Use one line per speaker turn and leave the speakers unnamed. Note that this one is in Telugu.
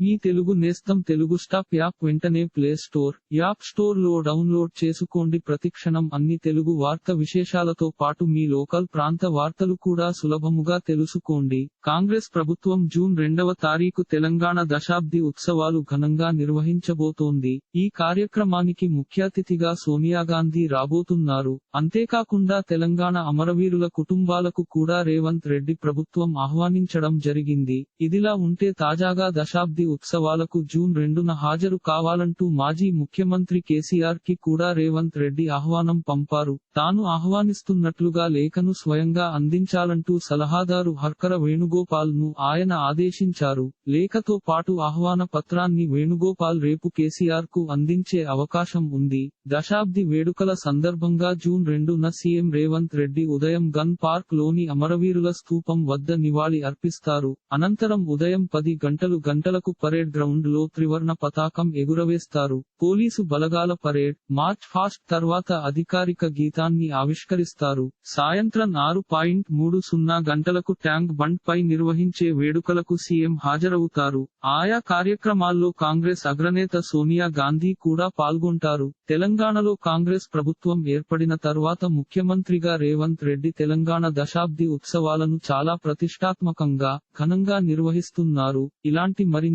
మీ తెలుగు నేస్తం తెలుగు స్టాప్ యాప్ వెంటనే ప్లే స్టోర్ యాప్ స్టోర్లో డౌన్లోడ్ చేసుకోండి. ప్రతిక్షణం అన్ని తెలుగు వార్త విశేషాలతో పాటు మీ లోకల్ ప్రాంత వార్తలు కూడా సులభముగా తెలుసుకోండి. కాంగ్రెస్ ప్రభుత్వం జూన్ రెండవ తారీఖు తెలంగాణ దశాబ్ది ఉత్సవాలు ఘనంగా నిర్వహించబోతోంది. ఈ కార్యక్రమానికి ముఖ్య అతిథిగా సోనియా గాంధీ రాబోతున్నారు. అంతేకాకుండా తెలంగాణ అమరవీరుల కుటుంబాలకు కూడా రేవంత్ రెడ్డి ప్రభుత్వం ఆహ్వానించడం జరిగింది. ఇదిలా ఉంటే తాజాగా దశాబ్ది ఉత్సవాలకు జూన్ రెండున హాజరు కావాలంటూ మాజీ ముఖ్యమంత్రి కేసీఆర్కి కూడా రేవంత్ రెడ్డి ఆహ్వానం పంపారు. తాను ఆహ్వానిస్తున్నట్లుగా లేఖను స్వయంగా అందించాలంటూ సలహాదారు హర్కర వేణుగోపాల్ను ఆయన ఆదేశించారు. లేఖతో పాటు ఆహ్వాన పత్రాన్ని వేణుగోపాల్ రేపు కేసీఆర్కు అందించే అవకాశం ఉంది. దశాబ్ది వేడుకల సందర్భంగా జూన్ రెండున సీఎం రేవంత్ రెడ్డి ఉదయం గన్ పార్క్లోని అమరవీరుల స్థూపం వద్ద నివాళి అర్పిస్తారు. అనంతరం ఉదయం పది గంటలు గంటలకు పరేడ్ గ్రౌండ్లో త్రివర్ణ పతాకం ఎగురవేస్తారు. పోలీసు బలగాల పరేడ్ మార్చ్ ఫాస్ట్ తర్వాత అధికారిక గీతాన్ని ఆవిష్కరిస్తారు. సాయంత్రం ఆరు పాయింట్ మూడు సున్నా గంటలకు ట్యాంక్ బండ్ పై నిర్వహించే వేడుకలకు సీఎం హాజరవుతారు. ఆయా కార్యక్రమాల్లో కాంగ్రెస్ అగ్రనేత సోనియా గాంధీ కూడా పాల్గొంటారు. తెలంగాణలో కాంగ్రెస్ ప్రభుత్వం ఏర్పడిన తర్వాత ముఖ్యమంత్రిగా రేవంత్ రెడ్డి తెలంగాణ దశాబ్ది ఉత్సవాలను చాలా ప్రతిష్టాత్మకంగా ఘనంగా నిర్వహిస్తున్నారు. ఇలాంటి